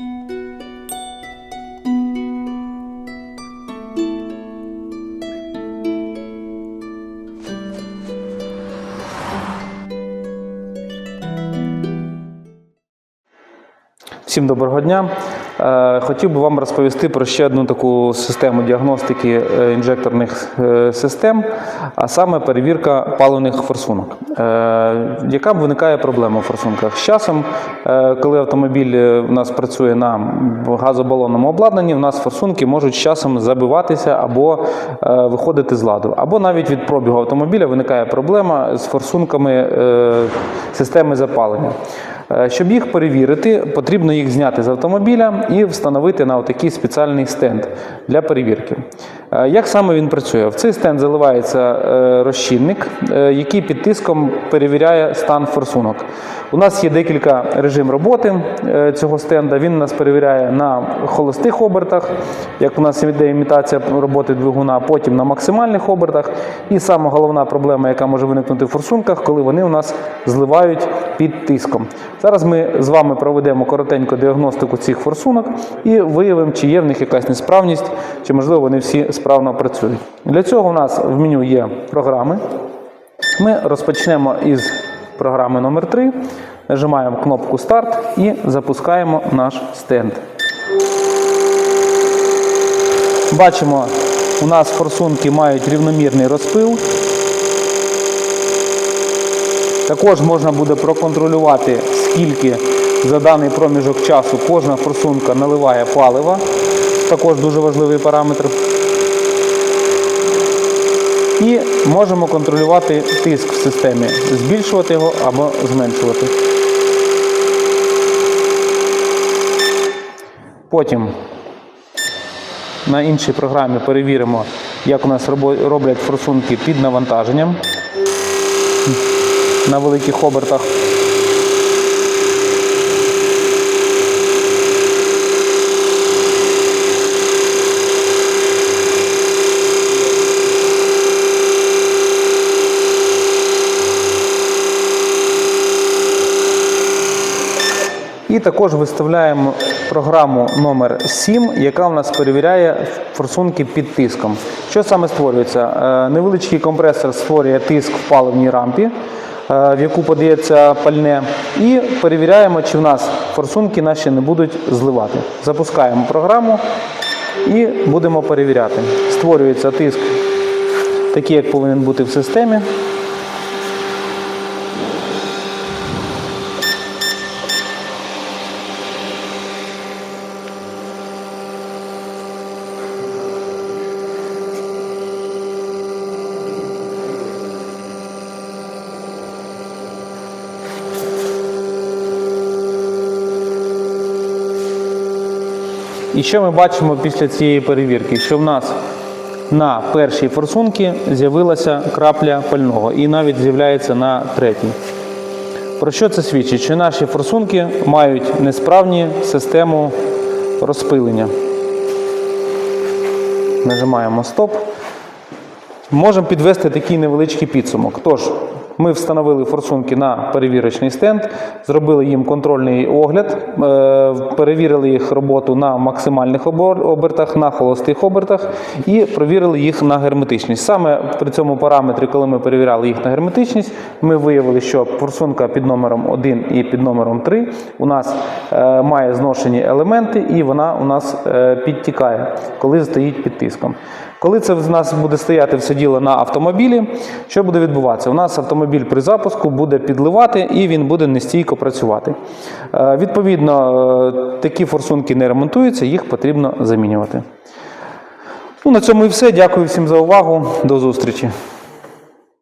Thank you. Всім доброго дня. Е, Хотів би вам розповісти про ще одну таку систему діагностики е, інжекторних е, систем, а саме перевірка паливних форсунок. Яка виникає проблема в форсунках? З часом, коли автомобіль у нас працює на газобалонному обладнанні, у нас форсунки можуть з часом забиватися або виходити з ладу. Або навіть від пробігу автомобіля виникає проблема з форсунками системи запалення. Е, Щоб їх перевірити, потрібно їх зняти з автомобіля і встановити на отакий спеціальний стенд для перевірки. Е, Як саме він працює? В цей стенд заливається е, розчинник, е, який під тиском перевіряє стан форсунок. У нас є декілька режим роботи цього стенда. Він нас перевіряє на холостих обертах, як у нас йде імітація роботи двигуна, потім на максимальних обертах. І саме головна проблема, яка може виникнути в форсунках, коли вони у нас зливають під тиском. Зараз ми з вами проведемо коротеньку діагностику цих форсунок і виявимо, чи є в них якась несправність, чи можливо вони всі справно працюють. Для цього у нас в меню є програми. Ми розпочнемо із програми номер 3 нажимаємо кнопку Старт і запускаємо наш стенд. Бачимо, у нас форсунки мають рівномірний розпил. Також можна буде проконтролювати, скільки за даний проміжок часу кожна форсунка наливає палива. Також дуже важливий параметр. І можемо контролювати тиск в системі, збільшувати його або зменшувати. Потім на іншій програмі перевіримо, як у нас роблять форсунки під навантаженням на великих обертах. І також виставляємо програму номер 7, яка у нас перевіряє форсунки під тиском. Що саме створюється? Е, Невеличкий компресор створює тиск в паливній рампі, е, в яку подається пальне, і перевіряємо, чи в нас форсунки наші не будуть зливати. Запускаємо програму і будемо перевіряти. Створюється тиск, такий, як повинен бути в системі. І що ми бачимо після цієї перевірки? Що в нас на першій форсунці з'явилася крапля пального і навіть з'являється на третій. Про що це свідчить? Що наші форсунки мають несправні систему розпилення. Нажимаємо стоп. Можемо підвести такий невеличкий підсумок. Тож, ми встановили форсунки на перевірочний стенд, зробили їм контрольний огляд, е, перевірили їх роботу на максимальних обертах, на холостих обертах і провірили їх на герметичність. Саме при цьому параметрі, коли ми перевіряли їх на герметичність, ми виявили, що форсунка під номером 1 і під номером 3 у нас е, має зношені елементи, і вона у нас е, підтікає, коли стоїть під тиском. Коли це в нас буде стояти все діло на автомобілі, що буде відбуватися? У нас автомобіль при запуску буде підливати і він буде нестійко працювати. Е, Відповідно, е, такі форсунки не ремонтуються, їх потрібно замінювати. Ну, на цьому і все. Дякую всім за увагу. До зустрічі.